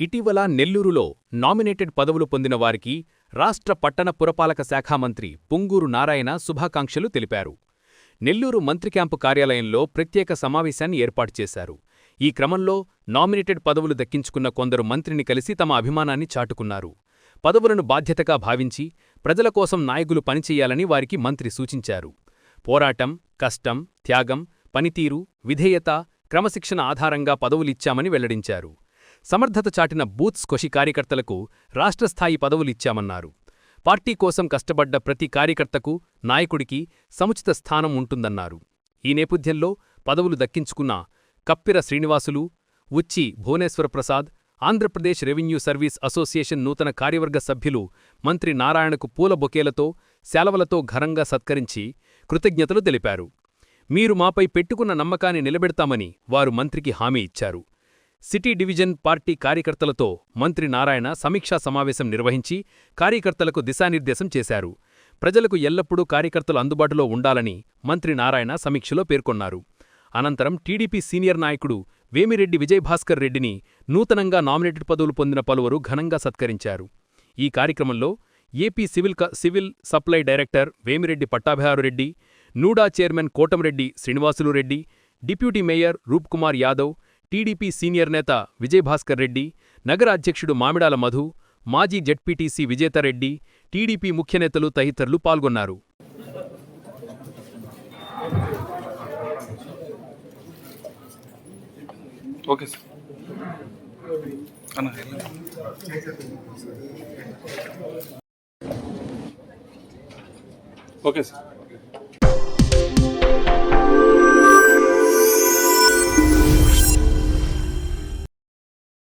ఇటీవల నెల్లూరులో నామినేటెడ్ పదవులు పొందిన వారికి రాష్ట్ర పట్టణ పురపాలక శాఖ మంత్రి పుంగూరు నారాయణ శుభాకాంక్షలు తెలిపారు. నెల్లూరు మంత్రి క్యాంపు కార్యాలయంలో ప్రత్యేక సమావేశాన్ని ఏర్పాటు చేశారు. ఈ క్రమంలో నామినేటెడ్ పదవులు దక్కించుకున్న కొందరు మంత్రిని కలిసి తమ అభిమానాన్ని చాటుకున్నారు. పదవులను బాధ్యతగా భావించి ప్రజల కోసం నాయకులు పనిచేయాలని వారికి మంత్రి సూచించారు. పోరాటం కష్టం త్యాగం పనితీరు విధేయత క్రమశిక్షణ ఆధారంగా పదవులిచ్చామని వెల్లడించారు. సమర్థత చాటిన బూత్స్ కొషి కార్యకర్తలకు రాష్ట్రస్థాయి పదవులిచ్చామన్నారు పార్టీ కోసం కష్టపడ్డ ప్రతి కార్యకర్తకు నాయకుడికి సముచిత స్థానం ఉంటుందన్నారు. ఈ నేపథ్యంలో పదవులు దక్కించుకున్న Kappira Srinivasulu Uchi Bhuvaneswaraprasad Andhra Pradesh revenue service association నూతన కార్యవర్గ సభ్యులు మంత్రి నారాయణకు పూల బొకేలతో శాలవలతో ఘనంగా సత్కరించి కృతజ్ఞతలు తెలిపారు. మీరు మాపై పెట్టుకున్న నమ్మకాన్ని నిలబెడతామని వారు మంత్రికి హామీ ఇచ్చారు. సిటీ డివిజన్ పార్టీ కార్యకర్తలతో మంత్రి నారాయణ సమీక్షా సమావేశం నిర్వహించి కార్యకర్తలకు దిశానిర్దేశం చేశారు. ప్రజలకు ఎల్లప్పుడూ కార్యకర్తలు అందుబాటులో ఉండాలని మంత్రి నారాయణ సమీక్షలో పేర్కొన్నారు. అనంతరం టీడీపీ సీనియర్ నాయకుడు వేమిరెడ్డి విజయభాస్కర్ రెడ్డిని నూతనంగా నామినేటెడ్ పదవులు పొందిన పలువురు ఘనంగా సత్కరించారు. ఈ కార్యక్రమంలో AP civil civil supply director Vemireddy Pattabhiharureddy NUDA chairman Kotamreddy Srinivasulu Reddy deputy mayor Roopkumar Yadav TDP senior నేత విజయభాస్కర్ రెడ్డి నగర అధ్యక్షుడు మామిడాల మధు మాజీ జెడ్పీటీసీ విజేతారెడ్డి టీడీపీ ముఖ్యనేతలు తదితరులు పాల్గొన్నారు. Okay sir. అన్న ఓకే సార్.